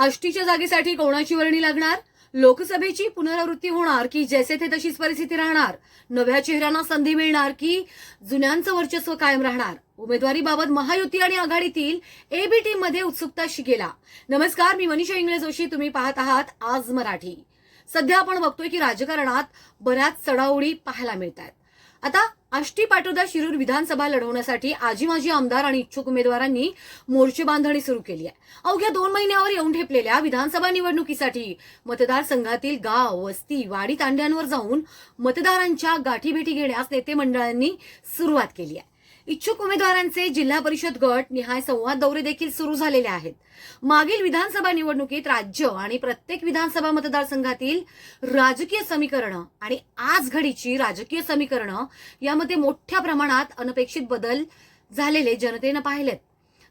आष्टीच्या जागेसाठी कोणाची वर्णी लागणार? लोकसभेची पुनरावृत्ती होणार की जैसे थे तशीच परिस्थिती राहणार? नव्या चेहऱ्यांना संधी मिळणार की जुन्यांचं वर्चस्व कायम राहणार? उमेदवारीबाबत महायुती आणि आघाडीतील एबी टीममध्ये उत्सुकता शिकेला नमस्कार मी मनीषा इंगळे जोशी. तुम्ही पाहत आहात आज मराठी. सध्या आपण बघतोय की राजकारणात बऱ्याच चढाओढी पाहायला मिळत आहेत आता आष्टी पाटोदा शिरूर विधानसभा लढवण्यासाठी आजी माजी आमदार आणि इच्छुक उमेदवारांनी मोर्चे बांधणी सुरू केली आहे. अवघ्या दोन महिन्यावर येऊन ठेपलेल्या विधानसभा निवडणुकीसाठी मतदारसंघातील गाव वस्ती वाडी तांड्यांवर जाऊन मतदारांच्या गाठीभेटी घेण्यास नेते मंडळांनी सुरुवात केली आहे. इच्छुक उमेदवारांचे जिल्हा परिषद गट निहाय संवाद दौरे देखील सुरू झालेले आहेत. मागील विधानसभा निवडणुकीत राज्य आणि प्रत्येक विधानसभा मतदारसंघातील राजकीय समीकरणं आणि आज घडीची राजकीय समीकरणं यामध्ये मोठ्या प्रमाणात अनपेक्षित बदल झालेले जनतेनं पाहिलेत.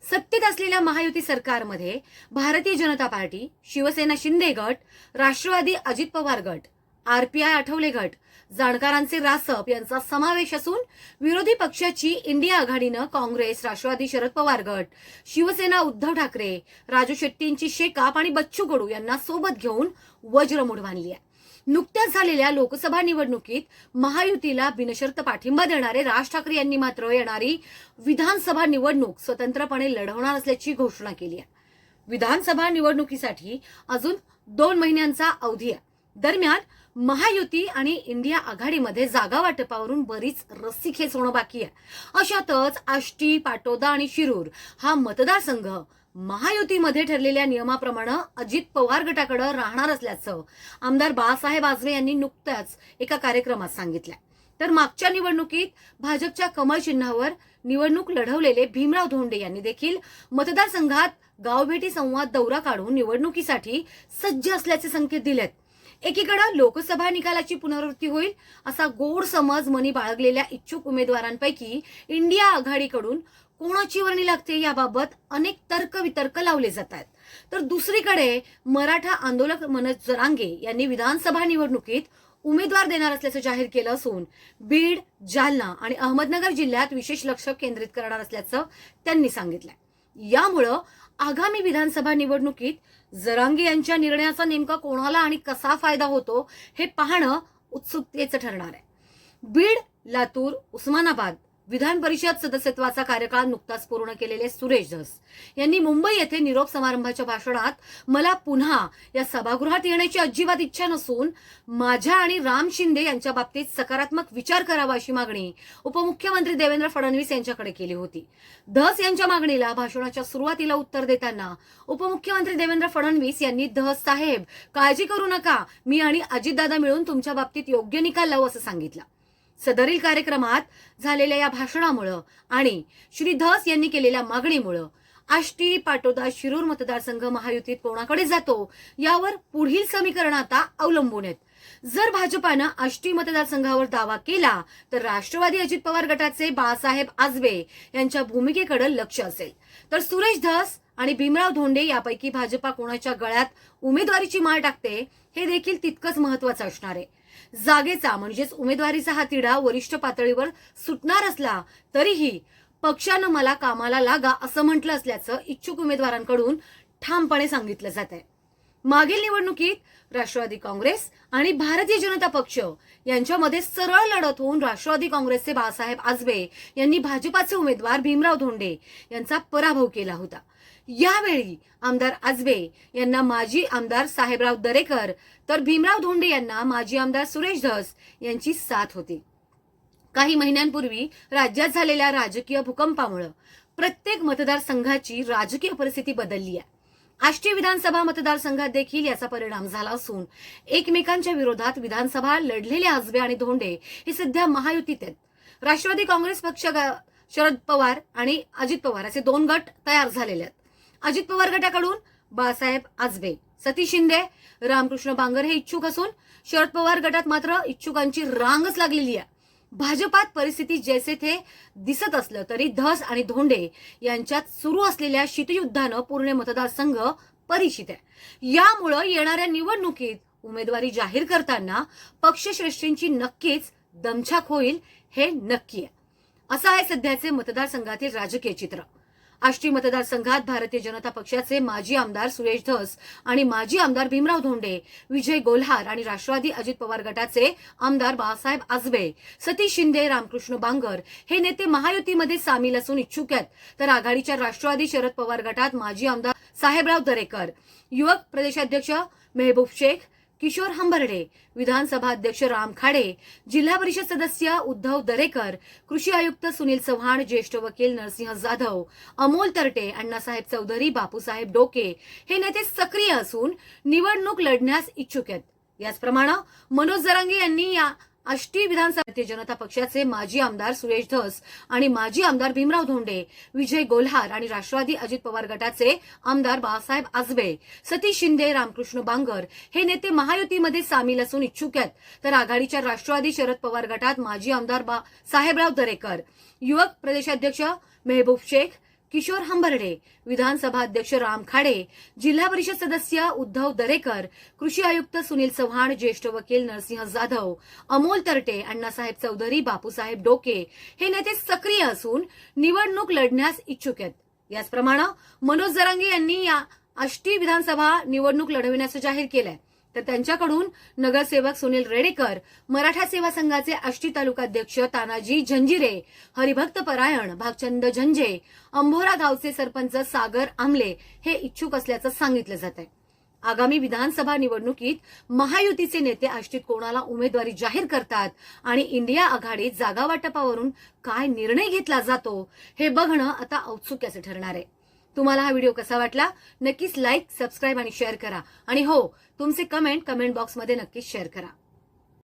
सत्तेत असलेल्या महायुती सरकारमध्ये भारतीय जनता पार्टी शिवसेना शिंदे गट राष्ट्रवादी अजित पवार गट आरपीआय आठवले गट. जाणकारांचे रासप यांचा समावेश असून विरोधी पक्षाची इंडिया आघाडीनं काँग्रेस राष्ट्रवादी शरद पवार गट शिवसेना उद्धव ठाकरे राजू शेट्टींची शेकाप आणि बच्चू कडू यांना सोबत घेऊन वज्रमूठ बांधली आहे नुकत्याच झालेल्या लोकसभा निवडणुकीत महायुतीला बिनशर्त पाठिंबा देणारे राज ठाकरे यांनी मात्र येणारी विधानसभा निवडणूक स्वतंत्रपणे लढवणार असल्याची घोषणा केली आहे विधानसभा निवडणुकीसाठी अजून दोन महिन्यांचा अवधी आहे. दरम्यान महायुती आणि इंडिया आघाडीमध्ये जागा वाटपावरून बरीच रस्सीखेच होणं बाकी आहे. अशातच आष्टी पाटोदा आणि शिरूर हा मतदारसंघ महायुतीमध्ये ठरलेल्या नियमाप्रमाणे अजित पवार गटाकडे राहणार असल्याचं आमदार बाळासाहेब आजवे यांनी नुकत्याच एका कार्यक्रमात सांगितलंय. तर मागच्या निवडणुकीत भाजपच्या कमळ चिन्हावर निवडणूक लढवलेले भीमराव धोंडे यांनी देखील मतदारसंघात गावभेटी संवाद दौरा काढून निवडणुकीसाठी सज्ज असल्याचे संकेत दिलेत. एकीकडे लोकसभा निकालाची पुनरावृत्ती होईल असा गोड समज मनी बाळगलेल्या इच्छुक उमेदवारांपैकी इंडिया आघाडीकडून कोणाची वर्णी लागते याबाबत अनेक तर्क वितर्क लावले जात आहेत. तर दुसरीकडे मराठा आंदोलक मनोज जरांगे यांनी विधानसभा निवडणुकीत उमेदवार देणार असल्याचं जाहीर केलं असून बीड जालना आणि अहमदनगर जिल्ह्यात विशेष लक्ष केंद्रित करणार असल्याचं त्यांनी सांगितलंय. यामुळं आगामी विधानसभा निवडणुकीत जरांगे यांच्या निर्णयाचा नेमका कोणाला आणि कसा फायदा होतो हे पाहणं उत्सुकतेचं ठरणार आहे. बीड लातूर उस्मानाबाद. विधान परिषद सदस्यत्वाचा कार्यकाळ नुकताच पूर्ण केलेले सुरेश धस यांनी मुंबई येथे निरोप समारंभाच्या भाषणात मला पुन्हा या सभागृहात येण्याची अजिबात इच्छा नसून माझ्या आणि राम शिंदे यांच्या बाबतीत सकारात्मक विचार करावा अशी मागणी उपमुख्यमंत्री देवेंद्र फडणवीस यांच्याकडे केली होती. धस यांच्या मागणीला भाषणाच्या सुरुवातीला उत्तर देताना उपमुख्यमंत्री देवेंद्र फडणवीस यांनी धस साहेब काळजी करू नका. मी आणि अजितदादा मिळून तुमच्या बाबतीत योग्य निकाल लावू असं सांगितलं. सदरील कार्यक्रमात झालेल्या या भाषणामुळं आणि श्री धस यांनी केलेल्या मागणीमुळं आष्टी पाटोदा शिरूर मतदारसंघ महायुतीत कोणाकडे जातो यावर पुढील समीकरण आता अवलंबून आहेत. जर भाजपानं आष्टी मतदारसंघावर दावा केला तर राष्ट्रवादी अजित पवार गटाचे बाळासाहेब आजबे यांच्या भूमिकेकडे लक्ष असेल. तर सुरेश धस आणि भीमराव धोंडे यापैकी भाजपा कोणाच्या गळ्यात उमेदवारीची माळ टाकते हे देखील तितकंच महत्वाचं असणार आहे. जागेचा म्हणजेच उमेदवारीचा हा तिढा वरिष्ठ पातळीवर सुटणार असला तरीही पक्षानं मला कामाला लागा असं म्हटलं असल्याचं इच्छुक उमेदवारांकडून ठामपणे सांगितलं जात आहे. मागील निवडणुकीत राष्ट्रवादी काँग्रेस आणि भारतीय जनता पक्ष यांच्यामध्ये सरळ लढत होऊन राष्ट्रवादी काँग्रेसचे बाळासाहेब आजबे यांनी भाजपाचे उमेदवार भीमराव धोंडे यांचा पराभव केला होता. यावेळी आमदार आजबे यांना माजी आमदार साहेबराव दरेकर तर भीमराव धोंडे यांना माजी आमदार सुरेश धस यांची साथ होती. काही महिन्यांपूर्वी राज्यात झालेल्या राजकीय भूकंपामुळे प्रत्येक मतदारसंघाची राजकीय परिस्थिती बदलली आहे. आष्टी विधानसभा मतदारसंघात देखील याचा परिणाम झाला असून एकमेकांच्या विरोधात विधानसभा लढलेले आजबे आणि धोंडे हे सध्या महायुतीत आहेत. राष्ट्रवादी काँग्रेस पक्ष शरद पवार आणि अजित पवार असे दोन गट तयार झालेले आहेत. अजित पवार गटाकडून बाळासाहेब आजबे सतीश शिंदे रामकृष्ण बांगर हे इच्छुक असून शरद पवार गटात मात्र इच्छुकांची रांगच लागलेली आहे. भाजपात परिस्थिती जैसे थे दिसत असलं तरी धस आणि धोंडे यांच्यात सुरू असलेल्या शीतयुद्धानं पूर्ण मतदारसंघ परिचित आहे. यामुळं येणाऱ्या निवडणुकीत उमेदवारी जाहीर करताना पक्षश्रेष्ठींची नक्कीच दमछाक होईल हे नक्की आहे. असं आहे सध्याचे मतदारसंघातील राजकीय चित्र. आष्टी मतदारसंघात भारतीय जनता पक्षाचे माजी आमदार सुरेश धस आणि माजी आमदार भीमराव धोंडे विजय गोल्हार आणि राष्ट्रवादी अजित पवार गटाचे आमदार बाळासाहेब आजबे सतीश शिंदे रामकृष्ण बांगर हे नेते महायुतीमध्ये सामील असून इच्छुक आहेत. तर आघाडीच्या राष्ट्रवादी शरद पवार गटात माजी आमदार साहेबराव दरेकर युवक प्रदेशाध्यक्ष मेहबूब शेख किशोर हंबर्डे विधानसभा अध्यक्ष राम खाडे जिल्हा परिषद सदस्य उद्धव दरेकर कृषी आयुक्त सुनील चव्हाण ज्येष्ठ वकील नरसिंह जाधव अमोल तरटे अण्णासाहेब चौधरी बापूसाहेब डोके हे नेते सक्रिय असून निवडणूक लढण्यास इच्छुक आहेत. याचप्रमाणे मनोज जरांगे यांनी या आष्टी विधानसभा जनता पक्षाचे माजी आमदार सुरेश धस आणि माजी आमदार भीमराव धोंडे विजय गोल्हार आणि राष्ट्रवादी अजित पवार गटाचे आमदार बाळासाहेब आजबे सतीश शिंदे रामकृष्ण बांगर हे नेते महायुतीमध्ये सामील असून इच्छुक आहेत. तर आघाडीच्या राष्ट्रवादी शरद पवार गटात माजी आमदार बा साहेबराव दरेकर युवक प्रदेशाध्यक्ष मेहबूब शेख किशोर हंबर्डे विधानसभा अध्यक्ष राम खाडे जिल्हा परिषद सदस्य उद्धव दरेकर कृषी आयुक्त सुनील चव्हाण ज्येष्ठ वकील नरसिंह जाधव अमोल तरटे अण्णासाहेब चौधरी बापूसाहेब डोके हे नेते सक्रिय असून निवडणूक लढण्यास इच्छुक आहेत. याचप्रमाणे मनोज जरांगे यांनी या आष्टी विधानसभा निवडणूक लढविण्याचं जाहीर केलं आहे तर त्यांच्याकडून नगरसेवक सुनील रेडेकर मराठा सेवा संघाचे आष्टी तालुकाध्यक्ष तानाजी झंजिरे हरिभक्त परायण भागचंद झंजे अंभोरा गावचे सरपंच सागर आमले हे इच्छुक असल्याचं सांगितलं जात आहे. आगामी विधानसभा निवडणुकीत महायुतीचे नेते आष्टीत कोणाला उमेदवारी जाहीर करतात आणि इंडिया आघाडीत जागा वाटपावरून काय निर्णय घेतला जातो हे बघणं आता औत्सुक्याचं ठरणार आहे. तुम्हाला हा व्हिडिओ कसा वाटला नक्कीच लाईक सबस्क्राईब आणि शेअर करा. आणि हो तुमचे कमेंट कमेंट बॉक्समध्ये नक्कीच शेअर करा.